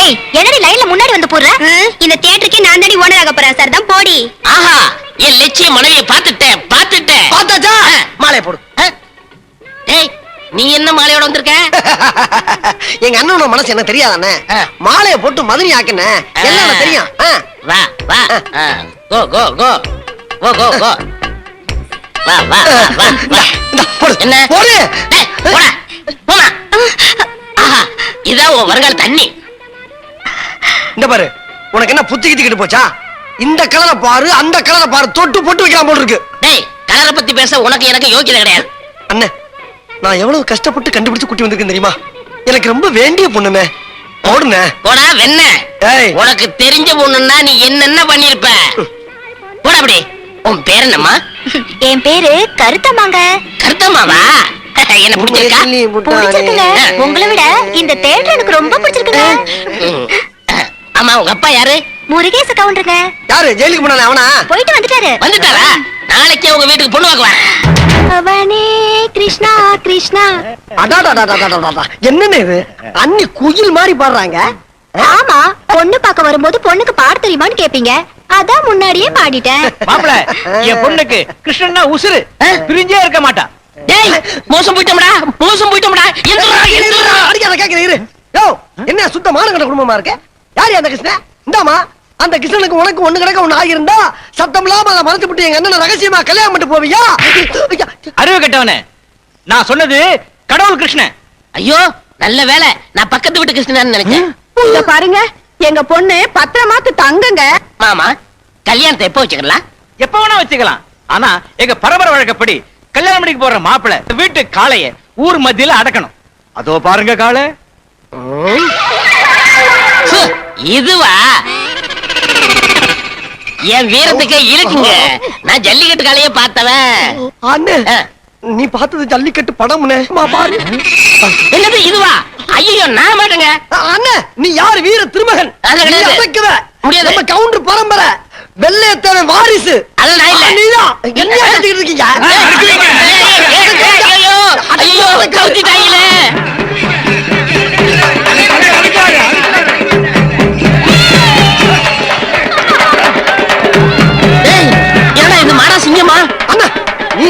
ஏய் என்னடி லைன்ல முன்னாடி வந்து போடுற? இந்த தியேட்டருக்கே நான் தாடி ஓனர் ஆக போறேன் சார். தான் போடி. ஆஹா என் லட்சிய மனைவியை பார்த்துட்டேன் பார்த்துட்டேன். பார்த்தாச்சா? மாலையை போடு? டேய் நீ என்ன மாலையோட வந்திருக்க? எங்க அண்ணனோட மனசு என்ன தெரியாதானே. மாலையை போட்டு மதுரை ஆக்குன? எல்லாம் தெரியும். வா வா. கோ கோ கோ. கோ கோ கோ. வா வா வா, வா என்ன? போடு. போடா. இதான் உன் வருங்கால தண்ணி. இந்த பாரு உனக்கு என்ன புத்தி கித்திக்கிட்டு போச்சா? இந்த கலரை பாரு அந்த கலரை பாரு தொட்டு பொட்டு வைக்கலாம் போல் இருக்கு. டேய் கலரை பத்தி பேச உனக்கு எனக்கு யோக்கியதை கிடையாது. அண்ணே நான் எவ்வளவு கஷ்டப்பட்டு கண்டுபிடிச்சு குட்டி வந்திருக்கேன் தெரியுமா? எனக்கு ரொம்ப வேண்டிய பொண்ணுமே போடுனே போடா வெண்ண. ஏய். உனக்கு தெரிஞ்ச பொண்ணுன்னா நீ என்னென்ன பண்ணிருப்ப போடா அப்படி. உன் பேர் என்னம்மா? என் பேரு கருத்தம்மாங்க. கருத்தம்மாவா? என்ன பிடிச்சிருக்கா. பிடிச்சிருக்குங்க. உங்களை விட இந்த தேட்டர் எனக்கு ரொம்ப பிடிச்சிருக்குங்க. ம். ஆமா உங்க அப்பா யாரு? முருகேச கவுண்டருங்க யாரு? ஜெயிலுக்கு போனானே அவனா? போயிட்டு வந்துட்டாரு. வந்துட்டாரா? நாளைக்கே உங்க வீட்டுக்கு பொண்ணு வாக்குவேன் அவனே கிருஷ்ணா கிருஷ்ணா. அடாடாடாடாடாடாடா. என்னண்ணே இது? அண்ணி குயில் மாதிரி பாடுறாங்க. ஆமா பொண்ணு பார்க்க வரும்போது பொண்ணுக்கு பாட தெரியுமான்னு கேப்பீங்க. அதான் முன்னாடியே பாடிட்டேன். மாப்பிள என் பொண்ணுக்கு கிருஷ்ணன்னா உசுரு பிரிஞ்சே இருக்க மாட்டா. டேய் மோசம் போயிட்டோம்டா மோசம் போயிட்டோம்டா. எந்திரா எந்திரா. அடிக்காத கேக்குறேன் இரு. யோ என்ன சுத்தமான கண்ட குடும்பமா இருக்கு? யாரு அந்த கிருஷ்ணன்? இந்தாமா அந்த கிருஷ்ணனுக்கு உனக்கு ஒண்ணு கிடக்க ஒண்ணு ஆகியிருந்தா சத்தம் இல்லாம அதை மறைச்சு விட்டு எங்க அண்ணனை ரகசியமா கல்யாணம் பண்ணிட்டு போவியா? ஐயா, அறிவு கெட்டவனே. நான் சொன்னது கடவுள் கிருஷ்ணன். ஐயோ நல்ல வேலை நான் பக்கத்து வீட்டு கிருஷ்ணன் நினைச்சேன். இங்க பாருங்க எங்க பொண்ணு பத்திரமாத்து தங்குங்க. மாமா. கல்யாணத்தை எப்போ வச்சுக்கலாம்? எப்ப வேணா வச்சுக்கலாம். ஆனா எங்க பரம்பரை வழக்கப்படி கல்யாணம் பண்ணிக்கு போற மாப்பிளை வீட்டு காளைய ஊர் மத்தியில அடக்கணும். அதோ பாருங்க காளை. இதுவா? என் வீரத்துக்கு இருக்குங்க நான் ஜல்லிக்கட்டு காலையே பார்த்தவன். நீ பார்த்தது ஜல்லிக்கட்டு படம்னே. மா பாரு என்னது இதுவா? ஐயோ நான் மாட்டேங்க. அண்ணே நீ யார் வீர திருமகன். முடியாது. நம்ம கவுண்டர் பரம்பரை. வெள்ளையத்தேவன் வாரிசு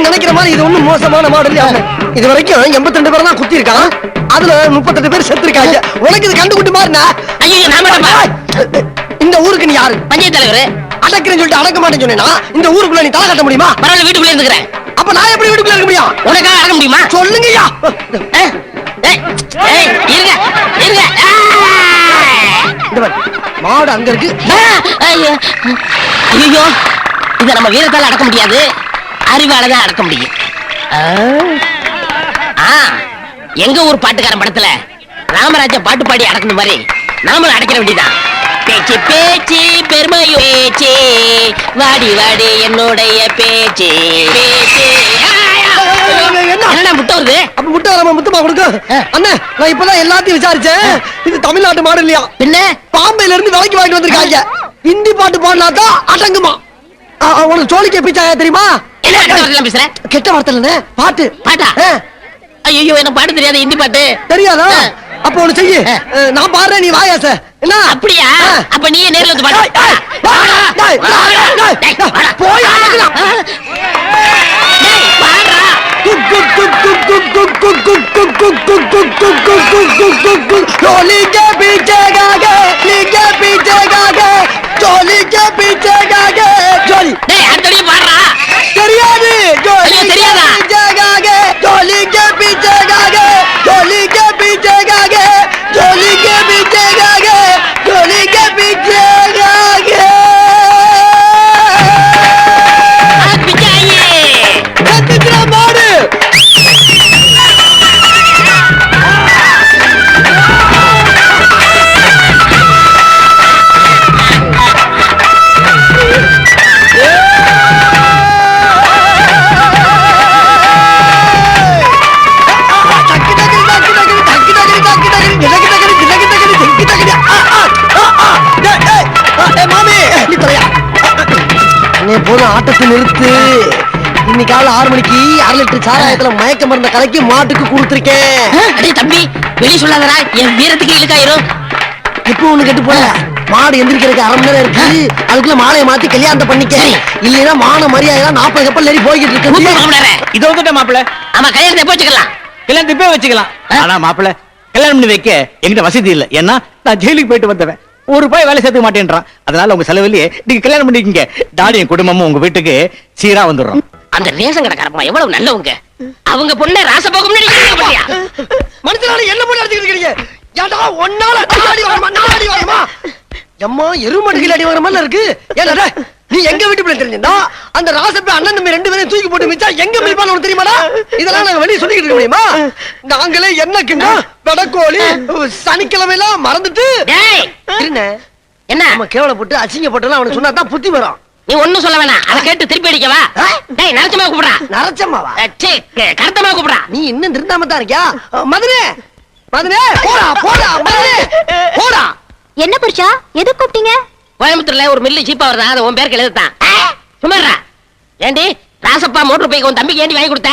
நினைக்கிற மாதிரி இது ஒண்ணும் மோசமான மாடல் இது வரைக்கும் எண்பத்தி ரெண்டு தான் குத்தி அதுல முப்பத்தெட்டு பேர் செத்து உனக்கு இது கண்டுகிட்டு மாறினா இந்த ஊருக்கு நீ யாரு பஞ்சாயத்து தலைவரே அடக்கிறேன்னு சொல்லிட்டு அடக்க மாட்டேன்னு சொன்னேனா? இந்த ஊருக்குள்ள நீ தலை கட்ட முடியுமா? பரவாயில்ல வீட்டுக்குள்ளே இருந்துக்கிறேன். அப்ப நான் எப்படி வீட்டுக்குள்ள இருக்க முடியும்? உனக்காக அடக்க முடியுமா? சொல்லுங்கய்யா. இருங்க இருங்க. ஆ! இந்த பாரு, மாடு அங்க இருக்கு. ஐயோ. ஐயோ இத நம்ம வீரத்தால அடக்க முடியாது. அறிவால தான் அடக்க முடியும். எங்க ஊர் பாட்டுக்காரன் படத்துல ராமராஜ பாட்டு பாடி அடக்கணும் மாதிரி நாமளும் அடைக்கிற வேண்டியதான் பேச்சு பேச்சு பெருமை பேச்சு. வாடி வாடி என்னுடைய பேச்சு. பேச்சு. என்ன? என்னடா முட்டை வருது? அப்ப முட்டை நம்ம முத்தமா கொடுக்க? ஆ. அண்ணே நான் இப்பதான் எல்லாத்தையும் விசாரிச்சேன். இது தமிழ்நாட்டு மாடு இல்லையா? பின்ன? பாம்பேல இருந்து விலைக்கு வாங்கிட்டு வந்திருக்காங்க. ஹிந்தி பாட்டு பாடினாதான் அடங்குமா? உனக்கு சோழிக்க பிச்சாயா தெரியுமா? என்ன கெட்ட வார்த்தை பாட்டு. பாட்டா? ஐயோ எனக்கு பாட்டு தெரியாது ஹிந்தி பாட்டு. தெரியாதா. அப்ப ஒண்ணு செய்ய நான் பாரு நீ வாயா சார் என்ன அப்படியா அப்ப நீ நேர்ல வந்து பாரு போய் टोली के पीछे गागे के पीछे गागे टोली के पीछे गागे टोली नहीं यार तेरी मार रहा तेरी आ ஆறு மணிக்கு அரை லிட்டர் சாராயத்துல மயக்க மருந்த கலக்கி மாட்டுக்கு கொடுத்துருக்கேன். அடே தம்பி வெளிய சொல்லாதடா. என் வீரத்துக்கு இழுக்காயிரும். இப்போ ஒண்ணு கெட்டு போல? மாடு எந்திரிக்கிறதுக்கு அரை மணி நேரம் இருக்கு. அதுக்குள்ள மாலையை மாத்தி கல்யாணத்தை பண்ணிக்க. இல்லைன்னா மான மரியாதை நாற்பது கப்பல் ஏறி போய்கிட்டு இருக்கு. இதை வந்துட்ட மாப்பிள்ள. ஆமா கல்யாணத்தை எப்போ வச்சுக்கலாம்? கல்யாணத்தை இப்பவே வச்சுக்கலாம். ஆனா மாப்பிள்ள கல்யாணம் பண்ணி வைக்க என்கிட்ட வசதி இல்ல. ஏன்னா நான் ஜெயிலுக்கு போயிட்டு வந்தவன். ஒரு ரூபாய் வேலை சேர்த்துக்க மாட்டேன்றான். அதனால உங்க செலவுலயே நீங்க கல்யாணம் பண்ணிக்கங்க. டாடியும் குடும்பமும் உங்க வீட்டுக்கு சீரா வந்துடுறோம். அந்த ரேஷன் கடைக்காரமா எவ்வளவு நல்லவங்க? அவங்க பொண்ணை ராசபோகம் மனுஷனால என்ன பண்ணி அடிச்சுக்கிட்டு இருக்கீங்க? ஏன்டா ஒன்னால அடி வரமா நான் அடி வரமா எம்மா எருமடுகள் அடி வர மாதிரி இருக்கு. டேய், நீ எங்க வீட்டு பிள்ளை தெரிஞ்சிருந்தா? அந்த ராசப்ப அண்ணன் தம்பி ரெண்டு பேரையும் தூக்கி போட்டு மிச்சா எங்க மிதிப்பான்னு உனக்கு தெரியுமாடா? இதெல்லாம் நாங்க வெளிய சொல்லிக்கிட்டு இருக்க முடியுமா? நாங்களே என்ன கிண்டா வெடக்கோழி சனிக்கிழமை எல்லாம் மறந்துட்டு என்ன? நம்ம கேவலப்பட்டு அசிங்கப்பட்டுலாம் அவனுக்கு சொன்னா தான் புத்தி வரும். நீ ஒண்ணும் சொல்ல வேணாம். அதை கேட்டு திருப்பி அடிக்கவா? டேய் நரச்சமா கூப்பிடுறா. நரச்சம்மாவா? அஹ், சீ, கருத்தமா கூப்பிடுறா. நீ இன்னும் திருந்தாம தான் இருக்கியா மதுரே மதுரே போடா போடா மதுரே போடா. என்ன புருஷா? எது கூப்பிட்டீங்க? கோயம்புத்தூர்ல ஒரு மில்லு சீப்பா வருதா? அதை உன் பேருக்கு எழுதுதான் சும்மாடா ஏண்டி ராசப்பா மோட்டர் பைக் உன் தம்பிக்கு ஏண்டி வாங்கி கொடுத்த?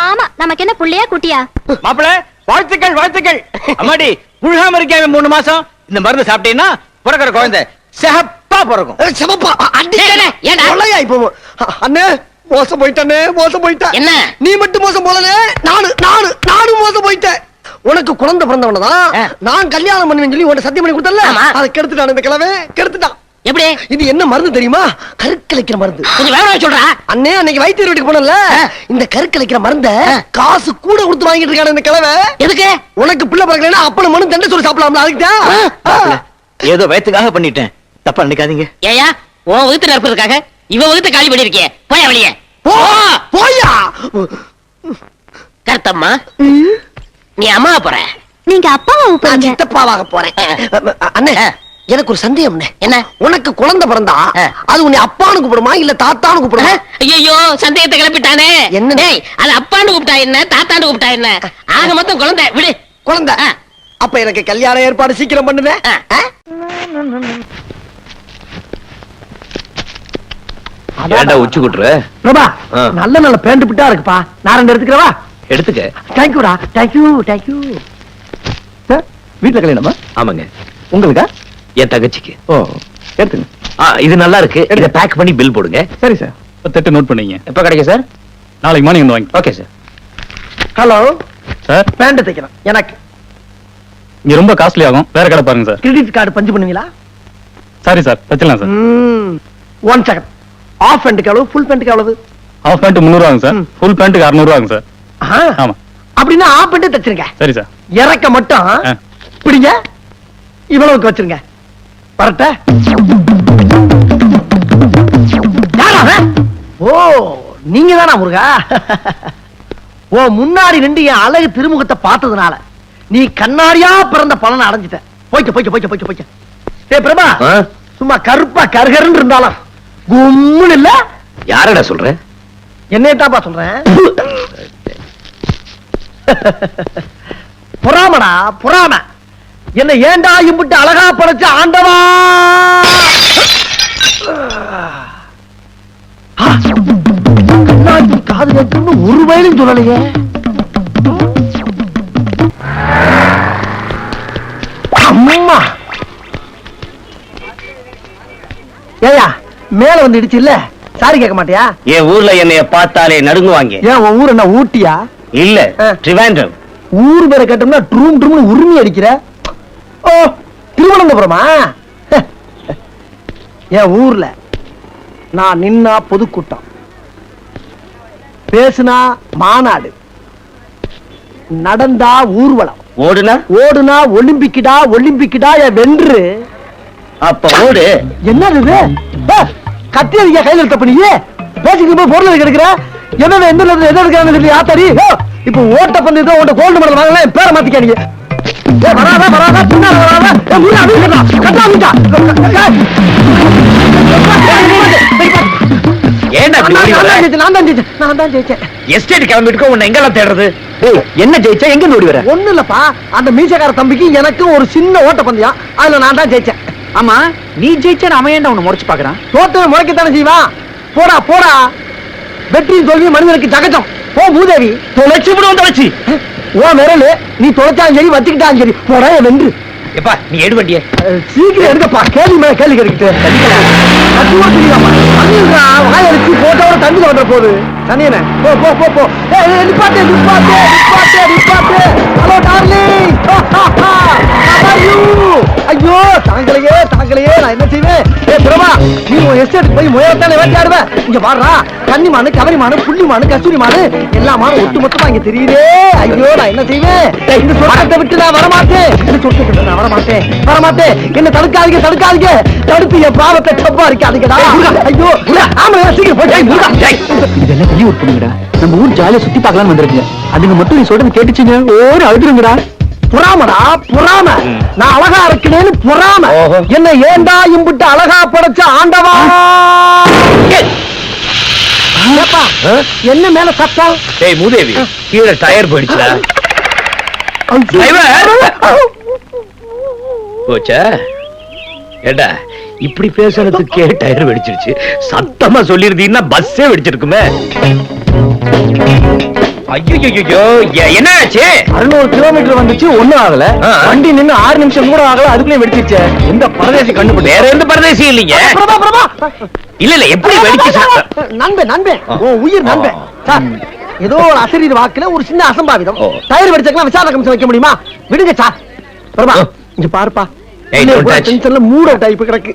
ஆமா நமக்கு என்ன புள்ளையா குட்டியா? மாப்பிள்ள வாழ்த்துக்கள் வாழ்த்துக்கள். அம்மாடி புழுகாம இருக்காம மூணு மாசம். இந்த மருந்து சாப்பிட்டீங்கன்னா பிறக்கிற குழந்தை. சிகப்பா பிறக்கும். ஏய், சிவப்பா அ- அடி ஏய், ஏய், ஏன்டா? கொள்ளையாய் போவோம் அ- அண்ணே மோசம் போயிட்டனே மோசம் போயிட்ட என்ன? நீ மட்டும் மோசம் போலனே நானு நானு நானும் மோசம் போயிட்டேன். உனக்கு குழந்தை பிறந்தவனதான் ஆ. நான் கல்யாணம் பண்ணுவேன்னு சொல்லி உன்னை சத்தியம் பண்ணி கொடுத்தல. அதை கெடுத்துட்டான் இந்த கிழமை கெடுத்துட்டான். எப்படி? இது என்ன மருந்து தெரியுமா? கருக்கலைக்கிற மருந்து. கொஞ்சம் சொல்றா. அண்ணே அன்னைக்கு வைத்தியர் வீட்டுக்கு போனல. இந்த கருக்கலைக்கிற மருந்த. காசு கூட கொடுத்து வாங்கிட்டு இருக்கான இந்த கிழமை எதுக்கு? உனக்கு பிள்ளை பிறக்கலன்னா அப்பன மனு தண்டை சொல்லி சாப்பிடலாம்ல அதுக்கு ஏதோ வயத்துக்காக பண்ணிட்டேன். தப்பா நினைக்காதீங்க. ஏயா உன் வகுத்து நடப்பதற்காக இவ வகுத்து காலி பண்ணிருக்கிய. போயா வெளியே. போ போயா. கருத்தம்மா நீ அம்மா போற. நீங்க அப்பாவை கூப்பிடுங்க சித்தப்பாவாக போறேன். அண்ணே எனக்கு ஒரு சந்தேகம். என்ன? உனக்கு குழந்தை பிறந்தா. அது உன்னை அப்பான்னு கூப்பிடுமா இல்ல தாத்தான்னு கூப்பிடுமா? ஐயோ சந்தேகத்தை கிளப்பிட்டானே. என்ன? டேய் அது அப்பான்னு கூப்பிட்டா என்ன தாத்தான்னு கூப்பிட்டா என்ன? ஆக மொத்தம் குழந்தை விடு. குழந்தை. அப்ப எனக்கு கல்யாண ஏற்பாடு சீக்கிரம் பண்ணுவேன் ஆ. ஏன்டா உச்சி குட்டுற? பிரபா ஆ. நல்ல நல்ல பேண்ட் பிட்டா இருக்குப்பா. நான் ரெண்டு எடுத்துக்கிறவா? எடுத்துக்க. தேங்க்யூடா தேங்க்யூ தேங்க்யூ வீட்டுல கல்யாணமா? ஆமாங்க. உங்களுக்கா? என் தங்கச்சிக்கு. ஓ எடுத்துங்க. ஆ, இது நல்லா இருக்கு. இதை பேக் பண்ணி பில் போடுங்க. சரி சார் பத்தெட்டு நோட் பண்ணீங்க. எப்ப கிடைக்கும் சார் நாளைக்கு மார்னிங் வந்து வாங்கி okay sir hello sir pant தைக்கணும் எனக்கு. இங்க ரொம்ப காஸ்ட்லி ஆகும். வேற கடை பாருங்க சார் கிரெடிட் கார்டு பஞ்சு பண்ணுவீங்களா? சாரி சார் வச்சிடலாம் சார் ஒன் செகண்ட் ஆஃப் பேண்ட்டுக்கு எவ்வளவு? ஃபுல் பேண்ட்டுக்கு எவ்வளவு? ஹாஃப் பேண்ட் முந்நூறு ஆகும் சார். ஃபுல் பேண்ட்டுக்கு அறுநூறு ஆகும் சார். ஆமா. அப்படின்னா ஆஃப் பேண்ட்டே தச்சிருங்க. சரி சார். இறக்க மட்டும். பிடிங்க. இவ்வளவுக்கு வச்சிருங்க. வரட்ட. ஓ நீங்க தானா முருகா? ஓ முன்னாடி நின்று என் அழகு திருமுகத்தை பார்த்ததுனால நீ கண்ணாடியா பிறந்த பலனை அடைஞ்சிட்ட. போய்க்க போய்க்க போய்க்க போய்க்க போய்க்க டேய் பிரபா? சும்மா கருப்பா கருகருன்னு இருந்தாலும் கும்முன்னு இல்ல. யாரடா சொல்ற? என்னையத்தாப்பா சொல்றேன் புறாமடா புறாம. என்ன ஏண்டா இம்புட்டு அழகா படைச்ச ஆண்டவா? கண்ணாடி காது கேட்கணும்னு ஒரு வயலும் சொல்லலையே. அம்மா. ஏயா மேல வந்து இடிச்சு இல்ல? சாரி கேட்க மாட்டியா? என் ஊர்ல என்னைய பார்த்தாலே நடுங்குவாங்க. ஏன் உன் ஊர் என்ன ஊட்டியா? இல்ல. ட்ரிவாண்டம் ஊர் பேரை கேட்டோம்னா ட்ரூம் ட்ரூம்னு உரிமை அடிக்கிற. ஓ திருவனந்தபுரமா? என் ஊர்ல நான் நின்னா பொதுக்கூட்டம். பேசுனா மாநாடு. நடந்தா ஊர்வலம். ஓடுனா? ஓடுனா ஒலிம்பிக்கிடா ஒலிம்பிக்கிடா என் வென்று. அப்ப ஓடு. என்னது இது? கத்தி அதிக கையில் எடுத்த பண்ணியே பேசிக்கிட்டு போய் பொருள் என்ன எந்த நேரத்துல எது எடுக்கிறான்னு சொல்லி ஆத்தாடி? ஓ, இப்போ ஓட்ட பந்தயத்தை உன்ட கோல்டு மெடல் வாங்கலாம் என் பேரை மாத்திக்கானீங்க ஏ வராதா வராதா பின்னால வராதா. முருகா வீட்டுடா கட்டா வீட்டா ஏன்டா இப்படி ஓடி வர? நான் தான் ஜெயிச்சேன் நான் தான் ஜெயிச்சேன். எஸ்டேட் கிளம்பிட்டு உன்னை எங்கெல்லாம் தேடுறது? என்ன ஜெயிச்சேன் எங்க ஓடி வர? ஒண்ணு இல்லப்பா அந்த மீசக்கார தம்பிக்கு எனக்கு ஒரு சின்ன ஓட்ட பந்தயம். அதுல நான் தான் ஜெயிச்சேன். ஆமா நீ ஜெயிச்சா அவன் ஏன்டா உன்னை முறைச்சு பாக்குறான் தோத்தவன் முளைக்கத்தானே செய்வான்? போடா போடா. வெற்றி தோல்வி மனிதனுக்கு சகஜம். ஓ மூதேவி தொலைச்சு விடுவோம் தொலைச்சு ஓ விரலு நீ தொலைச்சாலும் சரி வச்சுக்கிட்டாலும் சரி. போட வென்று. எப்பா நீ எடு வண்டிய. சீக்கிரம் எடுக்கப்பா கேள்வி மேல கேள்வி கேட்டுக்கிட்டு. சத்தியமா தெரியாமா தண்ணிடா வாய அடிச்சு போட்டோட தண்ணி வந்த போகுது தண்ணியனே போ போ போ போ. ஏய், நிப்பாட்டு நிப்பாட்டு நிப்பாட்டு நிப்பாட்டு. ஹலோ டார்லிங் ஐயோ தாங்களையே தாங்களையே நான் என்ன செய்வேன்? ஏ பிரபா நீ உன் எஸ்டேட் போய் முயலத்தானே வேட்டையாடுவ. இங்க பாடுறா கன்னி மானு கவரி மானு புள்ளி மானு கஸ்தூரி மானு எல்லா மானும் ஒட்டு மொத்தமா இங்க தெரியுதே. ஐயோ நான் என்ன செய்வேன்? இந்த சொர்க்கத்தை விட்டு நான் வரமாட்டேன். இந்த சொர்க்கத்தை விட்டு நான் வரமாட்டேன். வரமாட்டேன். என்ன தடுக்காதீங்க தடுக்காதீங்க. தடுத்து என் பாவத்தை தப்பா இருக்காதீங்கடா ஐயோ ஆமா சீக்கிரம் போய் இதெல்லாம் வெளியூர் பொண்ணுங்கடா. நம்ம ஊர் ஜாலியா சுத்தி பார்க்கலாம்னு வந்திருக்குங்க. அதுங்க மட்டும் நீ சொல்றது கேட்டுச்சுங்க. ஓடு அழுதுருங்கடா. புறாமடா புறாம. நான் அழகா இருக்கிறேன்னு புறாம. என்ன ஏண்டா இம்புட்டு அழகா படைச்ச ஆண்டவா? என்ன மேல சத்தம்? ஏய் மூதேவி கீழே டயர் போயிடுச்சுடா. போச்சா? ஏடா இப்படி பேசுறதுக்கே டயர் வெடிச்சிருச்சு. சத்தமா சொல்லிருந்தீங்கன்னா பஸ்ஸே வெடிச்சிருக்குமே. ஐயோ என்ன ஆச்சு அறுநூறு கிலோமீட்டர் வந்துச்சு ஒண்ணும் ஆகல. வண்டி நின்னு ஆறு நிமிஷம் கூட ஆகல அதுக்குள்ளே வெடிச்சிருச்சு. எந்த பரதேசி கண்டுபிடி வேற எந்த பரதேசியும் இல்லைங்க. இல்ல இல்ல எப்படி வெடிச்சு நண்பன் நண்பன். உயிர் நண்பன். ஏதோ ஒரு அசரீர் வாக்குல ஒரு சின்ன அசம்பாவிதம். டயர் வெடிச்சக்கலாம் விசாரணை கமிஷன் வைக்க முடியுமா? விடுங்க சார். பிரபா. இங்க பாருப்பா. டென்ஷன்ல மூட் அவுட் ஆகி கிடக்கு.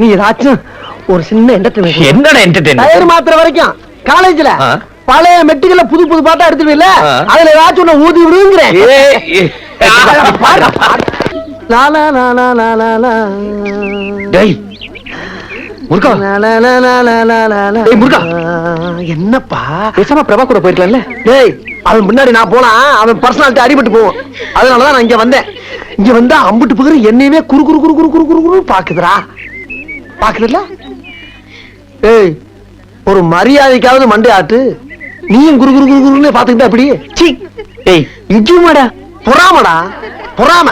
நீ ஏதாச்சும் ஒரு சின்ன என்டர்டைன்மெண்ட் என்னடா என்டர்டெயின் டயர் மாத்திர வரைக்கும் காலேஜ்ல. பழைய மெட்டுகள புது புது பாட்டா எடுத்துருவீல்ல. அதுல ஏதாச்சும் ஒண்ணு ஊதி விடுங்கிறேன். என்னப்பா பேசாம பிரபா கூட போயிருக்கலாம்ல டேய் அவன் முன்னாடி நான் போனா அவன் பர்சனாலிட்டி அடிபட்டு போவான் அதனாலதான் நான் இங்க வந்தேன் இங்க வந்தா அம்புட்டு பகரு என்னையவே குறு குறு குறு குறு குறு குறு குறு பாக்குதுடா பாக்குதுல்ல ஏய் ஒரு மரியாதைக்காவது மண்டை ஆட்டு நீயும் குரு குரு குரு குருன்னு பாத்துக்கிட்டா அப்படி சி. ஏய் நிஜமாடா? பொறாமடா? பொறாம.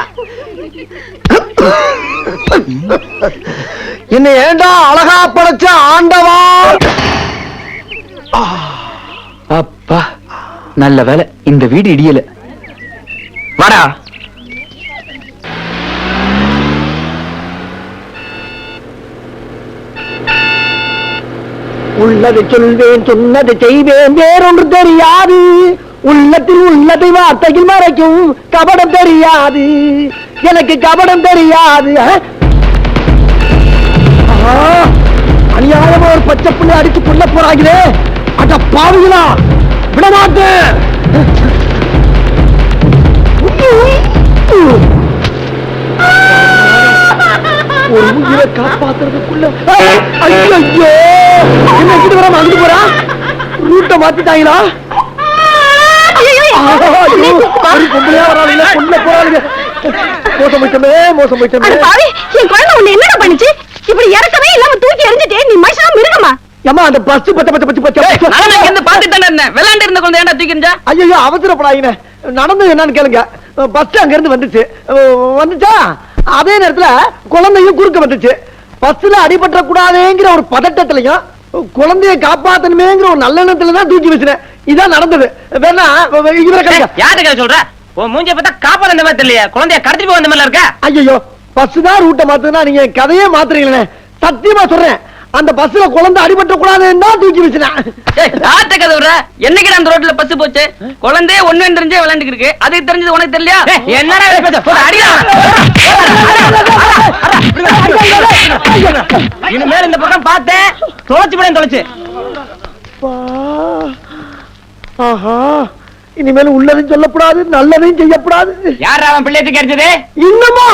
என்ன ஏண்டா அழகா படைச்ச ஆண்டவா அப்பா நல்ல வேலை. இந்த வீடு இடியல. வாடா. உள்ளது சொல்வேன் சொன்னது செய்வேன். வேறொன்று தெரியாது. உள்ளத்தில் உள்ளதை வார்த்தையில் மறைக்கும் கபடம் தெரியாது. எனக்கு கபடம் தெரியாது. அநியாயமா ஒரு பச்சை புள்ளை அடிச்சு புள்ள போறாங்களே. அட பாவிகளா விடமாட்டேன் ஒரு உயிரை காப்பாத்துறதுக்குள்ள ஐயோ என்ன இங்கிட்டு வராம அங்கிட்டு போறா? ரூட்டை மாத்திட்டாங்களா? பொம்பளையா போறாளுங்க. மோசம் போயிட்டோமே மோசம் போயிட்டோமே. என் குழந்தை உன்னை என்னடா பண்ணுச்சு? இப்படி இறக்கவே இல்லாம தூக்கி எறிஞ்சிட்டே நீ மனுஷனா மிருகமா? அந்த பஸ் பச்ச பச்ச பச்ச பச்ச நானும் இங்க பாத்துட்டு இருந்தேன். விளையாண்டு இருந்த குழந்தை ஏன்டா தூக்கி எறிஞ்சா? ஐயோ அவசரப்படாதீங்க. நடந்தது என்னன்னு கேளுங்க. பஸ் அங்க இருந்து வந்துச்சு. வந்துச்சா? அதே நேரத்துல குழந்தையும் குறுக்க வந்துச்சு. பஸ்ல அடிபட்ட கூடாதேங்கிற ஒரு பதட்டத்திலையும் குழந்தைய காப்பாத்தணுமேங்கிற ஒரு நல்லெண்ணத்துல தான் தூக்கி வச்சினேன். இதான் நடந்தது. வேணா இவரை யார்கிட்ட சொல்ற? உன் மூஞ்ச பார்த்தா காப்பால் இந்த மாதிரி தெரியல குழந்தைய கடத்திட்டு போய் வந்த மாதிரி இருக்க? ஐயோ பஸ் தான் ரூட்டை மாத்துனா நீங்க கதையே மாத்துறீங்களே. சத்தியமா சொல்றேன். அந்த பஸ்ல குழந்தை அடிபட்ட கூடாதுன்னு தான் தூக்கி வச்சினேன் யார்கிட்ட கதை விடுற? என்னைக்கு அந்த ரோட்ல பஸ் போச்சு? குழந்தைய ஒண்ணு தெரிஞ்சே விளையாண்டு இருக்கு அதுக்கு தெரிஞ்சது உனக்கு தெரியலையா? என்னடா. இனிமேல் இந்த பக்கம் பார்த்தேன் தொலைச்சு விட தொலைச்சு. ஆஹா. இனிமேல் உள்ளதையும் சொல்லக்கூடாது நல்லதையும் செய்யக்கூடாது யார் அவன் பிள்ளையத்துக்கு கிடைச்சது இன்னுமா?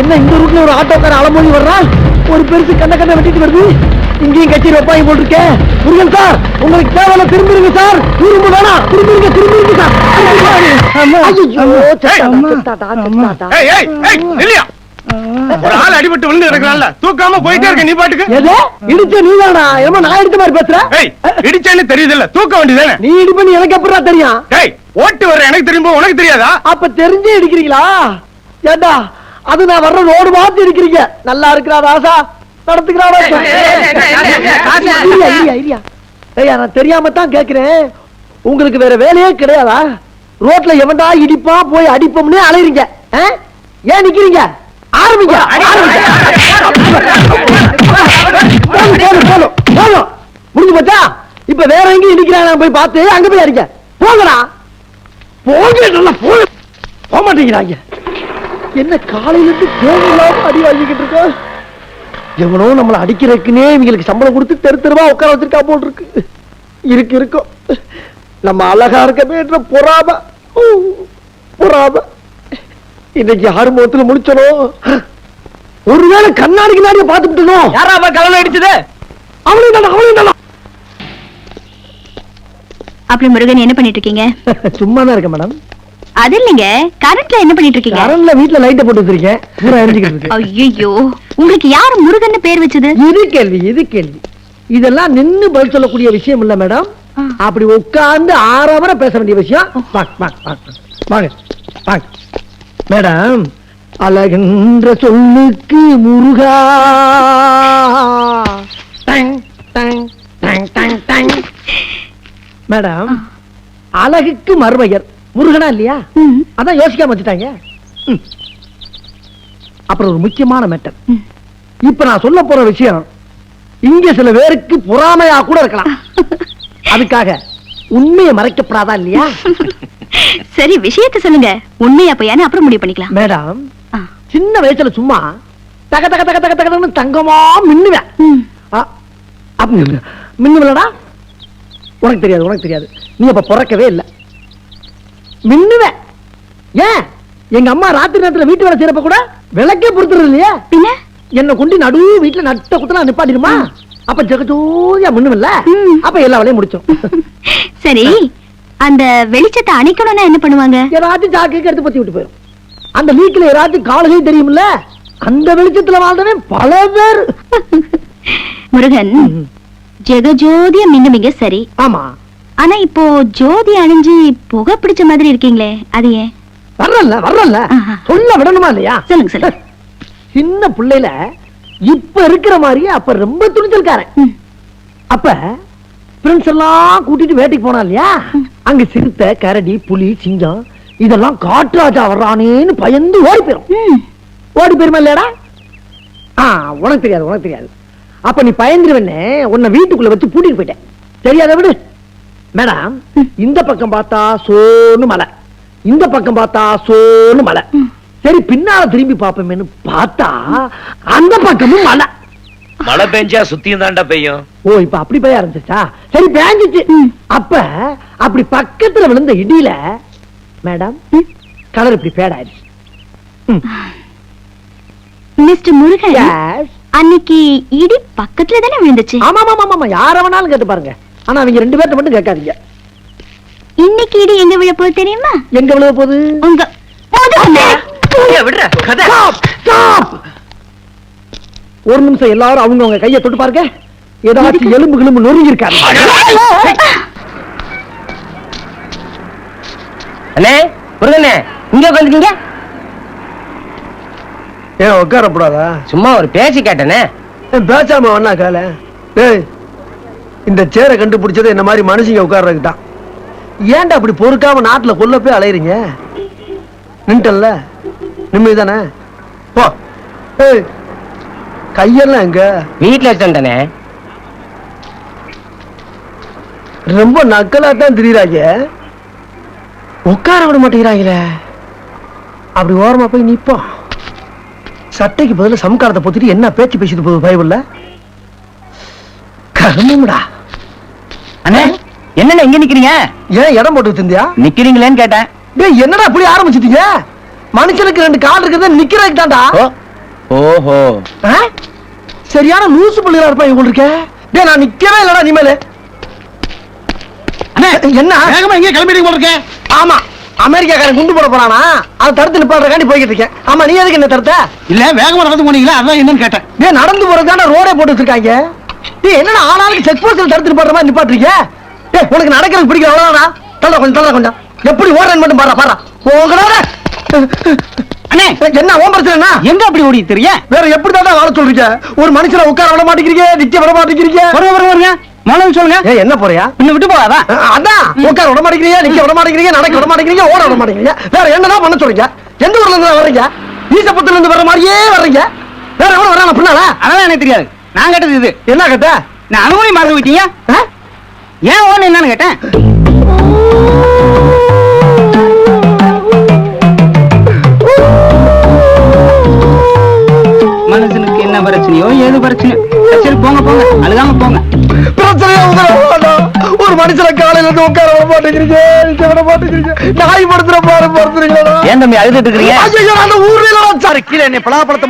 என்ன இந்த ரூட்ல ஒரு ஆட்டோக்கார அலமொழி வர்றான் ஒரு பெருசு கண்ண கண்ண வெட்டிட்டு வருது. இங்கேயும் கட்சி வைப்பாங்க போட்டிருக்கேன் முருகன் சார் உங்களுக்கு தேவையில்ல திரும்பிருங்க சார். திரும்ப வேணாம். திரும்பிருங்க திரும்பிருங்க சார். ஒரு ஆள் அடிபட்டு விழுந்து கிடக்குறான்ல. தூக்காம போயிட்டே இருக்க நீ பாட்டுக்கு. எது? இடிச்ச நீதானா என்னமோ நான் இடிச்ச மாதிரி பேசுற? இடிச்சேன்னு தெரியுதுல்ல. தூக்க வேண்டியதானே நீ இடி பண்ணி எனக்கு எப்படா தெரியும்? ஓட்டு வர எனக்கு தெரியுமா? உனக்கு தெரியாதா? அப்ப தெரிஞ்சே அடிக்கிறீங்களா ஏண்டா? அது நான் வர்ற ரோடு மாத்தி அடிக்கிறீங்க. நல்லா இருக்கிறா ராசா. நடத்துக்கிறாரா நான் தெரியாம தான் கேக்குறேன். உங்களுக்கு வேற வேலையே கிடையாதா? ரோட்ல எவன்டா இடிப்பா போய் அடிப்போம்னு அலையறீங்க? ஏன் நிக்கிறீங்க? ஆரம்பிங்க. முடிஞ்சு போச்சா? இப்ப வேற எங்கேயும் இடிக்கிறாங்க போய் பார்த்து அங்க போய் அடிங்க. போங்கடா. போங்க நல்லா போங்க. போக மாட்டேங்கிறாங்க. என்ன காலையில இருந்து தேவையில்லாம அடி வாங்கிக்கிட்டு இருக்கோம் எவனோ நம்மள அடிக்கிறதுக்குன்னே இவங்களுக்கு சம்பளம் கொடுத்து தெரு தெருவா உட்கார வச்சிருக்கா போல் இருக்கு. இருக்கு இருக்கும் நம்ம அழகா இருக்கமேன்ற பொறாம. பொறாம. இன்னைக்கு யாரு முகத்துல முடிச்சனோ ஒருவேளை கண்ணாடி கண்ணாடிய பாத்துட்டனோ யாரா கலந்து அடிச்சது? அவளையும் தானா அவளையும் தானா அப்புறம் முருகன் என்ன பண்ணிட்டு இருக்கீங்க? சும்மா தான் இருக்கேன் மேடம். அது இல்லைங்க கரண்ட்ல என்ன பண்ணிட்டு இருக்கீங்க? கரண்ட்ல வீட்டுல லைட்டை போட்டு வச்சிருக்கேன். பூரா எரிஞ்சுக்கிட்டு இருக்கு. ஐயோ உங்களுக்கு யாரு முருகன் பேர் வச்சது? இது கேள்வி இது கேள்வி. இதெல்லாம் நின்னு பதில் சொல்லக்கூடிய விஷயம் இல்ல மேடம். அப்படி உட்கார்ந்து ஆறாவர பேச வேண்டிய விஷயம். வாங்க, வாங்க, வாங்க, வாங்க வாங்க. மேடம் அழகென்ற சொல்லுக்கு முருகா. டங், டங், டங், டங், டங். மேடம் அழகுக்கு மருமையர் முருகனா இல்லையா. அதான் யோசிக்காம வச்சுட்டாங்க. அப்புறம் ஒரு முக்கியமான மேட்டர். இப்ப நான் சொல்ல போற விஷயம் இங்க சில பேருக்கு பொறாமையா கூட இருக்கலாம். அதுக்காக உண்மையை மறைக்கப்படாதா இல்லையா? சரி விஷயத்த சொல்லுங்க. உண்மையா பையானு அப்புறம் முடிவு பண்ணிக்கலாம். மேடம். சின்ன வயசுல சும்மா தக தக தக தக தகன்னு தங்கமா மின்னுவேன். மின்னுவலடா உனக்கு தெரியாது உனக்கு தெரியாது. நீ அப்ப பிறக்கவே இல்ல. மின்னுவேன். ஏன்? எங்க அம்மா ராத்திரி நேரத்துல வீட்டு வேலை செய்யறப்ப கூட விளக்கே பொறுத்துறது இல்லையா? பின்ன? என்ன கொண்டு நடு வீட்டுல நட்ட குத்தலாம் நிப்பாட்டிடுமா? அப்ப ஜெகஜோதியா மின்னுவல்ல ம். அப்ப எல்லா வேலையும் முடிச்சோம். சரி அந்த வெளிச்சத்தை அணைக்கணும்னா என்ன பண்ணுவாங்க? ஏதாச்சும் ஜாக்கிக்கு எடுத்து பத்தி விட்டு போயிடும் அந்த லீக்ல ஏதாச்சும் காலகை தெரியும்ல? அந்த வெளிச்சத்துல வாழ்ந்தவன் பல பேர். முருகன் ஜெகஜோதிய மின்னுவீங்க சரி. ஆமா. ஆனா இப்போ ஜோதி அணிஞ்சு புகை பிடிச்ச மாதிரி இருக்கீங்களே அது ஏன்? வர்றல்ல ஆஹா. சொல்ல விடணுமா இல்லையா? சொல்லுங்க சொல்லுங்க. சின்ன பிள்ளையில இப்ப இருக்கிற மாதிரியே அப்ப ரொம்ப துணிச்சல்காரன். அப்ப ஃப்ரெண்ட்ஸ் எல்லாம் கூட்டிட்டு வேட்டைக்கு போனா இல்லையா? அங்க சிறுத்தை கரடி புலி சிங்கம் இதெல்லாம் காட்டுராஜா வர்றானேன்னு பயந்து ஓடி போயிரும். ம். ஓடி போயிருமா இல்லையாடா? ஆ உனக்கு தெரியாது உனக்கு தெரியாது. அப்ப நீ பயந்துருவனே உன்னை வீட்டுக்குள்ள வச்சு பூட்டிட்டு போயிட்டேன். தெரியாத விடு? மேடம் இந்த பக்கம் பார்த்தா சோன்னு மலை. இந்த பக்கம் பார்த்தா சோன்னு மலை. சரி பின்னால திரும்பி பாப்போமேன்னு பார்த்தா அந்த பக்கமும் மலை. மழை பெஞ்சா சுத்தியும் தாண்டா பெய்யும். ஓ இப்ப அப்படி பெய்ய ஆரம்பிச்சிச்சா சரி பேஞ்சிச்சு. அப்ப அப்படி பக்கத்துல விழுந்த இடியில மேடம் கலர் இப்படி பேட் ஆயிடுச்சு. மிஸ்டர் முருகன். அன்னைக்கு இடி பக்கத்துல தானே விழுந்துச்சு? ஆமா ஆமா, ஆமா யார வேணாலும் கேட்டு பாருங்க. ஆனா அவங்க ரெண்டு பேர்ட்ட மட்டும் கேட்காதீங்க. இன்னைக்கு இடி எங்க விழ போகுது தெரியுமா? எங்க விழுக போகுது? உங்க! ஒரு நிமிஷம் எல்லாரும் அவங்க அவங்க கையை தொட்டு பாருங்க. ஏதாச்சும் எலும்பு கிளும்பு நொறுங்கி இருக்காரு அண்ணே முருகண்ணே இங்க உட்காந்துட்டீங்க ஏன் உட்காரப்படாதா சும்மா ஒரு பேச்சு கேட்டனே. பேசாம வண்ணா கால ஏய் இந்த சேரை கண்டுபிடிச்சது என்ன மாதிரி மனுஷங்க உட்கார்றதுக்கு தான் ஏன்டா அப்படி பொறுக்காம நாட்டுல கொல்ல போய் அலையறீங்க? நின்ட்டல்ல? நிம்மதி தானே போ. ஏய் கையெல்லாம் எங்க? வீட்டுல வச்சுட்டேனே ரொம்ப நக்கலா தான் திரியறாங்க உட்கார விட மாட்டேங்கிறாங்களே அப்படி ஓரமா போய் நிப்போம் சட்டைக்கு பதிலா சம்காரத்தை பொத்திட்டு என்ன பேச்சு பேசிட்டு போகுது பைபிள்ல? கர்மம்டா. அண்ணே என்னண்ணே இங்க நிக்கிறீங்க? ஏன் இடம் போட்டு வச்சிருந்தியா? நிக்கிறீங்களேன்னு கேட்டேன். டேய் என்னடா இப்படி ஆரம்பிச்சிட்டீங்க? மனுஷனுக்கு ரெண்டு கால் இருக்குது நிக்கிறதுக்கு தான்டா ஓஹோ. ஆ? சரியான லூசு பிள்ளைகளா இருப்பா இவங்க இருக்க டேய் நான் நிக்கவே இல்லடா இனிமேலு அண்ணே என்ன? வேகமா எங்க கிளம்பிட்டு போல ஆமா அமெரிக்காக்காரன் குண்டு போட போறானா? அதை தடுத்து நிப்பாடுறக்காண்டி போய்கிட்டு இருக்கேன். ஆமா நீ எதுக்கு என்ன தடுத்த? இல்ல வேகமா நடந்து போனீங்களா? அதான் என்னன்னு கேட்டேன். நடந்து போறதுக்கான ரோடே போட்டு வச்சிருக்காங்க. டேய் என்னடா ஆனாலும் செக் போஸ்ட்ல தடுத்து நிப்பாடுற மாதிரி நிப்பாட்டுறீங்க? டேய் உனக்கு நடக்கிறது பிடிக்கும் அவ்வளவுதானா? தள்ள கொஞ்சம் தள்ள கொஞ்சம். எப்படி ஓடுறேன்னு மட்டும் பாரு பாரு உங்களால அண்ணே. என்ன ஓம் பிரச்சனை எங்க அப்படி ஓடி தெரிய வேற எப்படி தான் வாழ சொல்றீங்க? ஒரு மனுஷனை உட்கார விட மாட்டேங்கிறீங்க நிக்க விட மாட்டேங்கிறீங்க. வருங்க வருங்க வருங்க. மனம் சொல்லுங்க. என்ன போறியா? இன்னும் விட்டு போகாதா? அதான் உட்கார விட மாட்டேங்கிறீங்க நிக்க விட மாட்டேங்கிறீங்க நடக்க விட மாட்டேங்கிறீங்க ஓட விட மாட்டேங்கிறீங்க. வேற என்னதான் பண்ண சொல்றீங்க? எந்த ஊர்ல இருந்து வர்றீங்க? ஈசப்பத்துல இருந்து வர்ற மாதிரியே வர்றீங்க. வேற எவ்வளவு வராங்க பின்னால? அதெல்லாம் எனக்கு தெரியாது. நான் கேட்டது இது. என்ன கேட்ட நான் அனுமதி மறந்து விட்டீங்க? ஏன் ஓன்னு என்னன்னு கேட்டேன். மனுஷனுக்கு என்ன பிரச்சனையோ ஏது பிரச்சனை. சரி போங்க போங்க. அழுகாம போங்க. பிரச்சனையா. ஒரு மனுஷனை காலையில இருந்து உட்கார விட மாட்டேங்கிறீங்க. நிக்க விட மாட்டேங்கிறீங்க. நாய் படுத்துற பாரு படுத்துறீங்களா ஏன் தம்பி அழுதுட்டு இருக்கிறீங்க? ஐயோ அந்த ஊர்ல கீழே என்னை பலாப்பழத்தை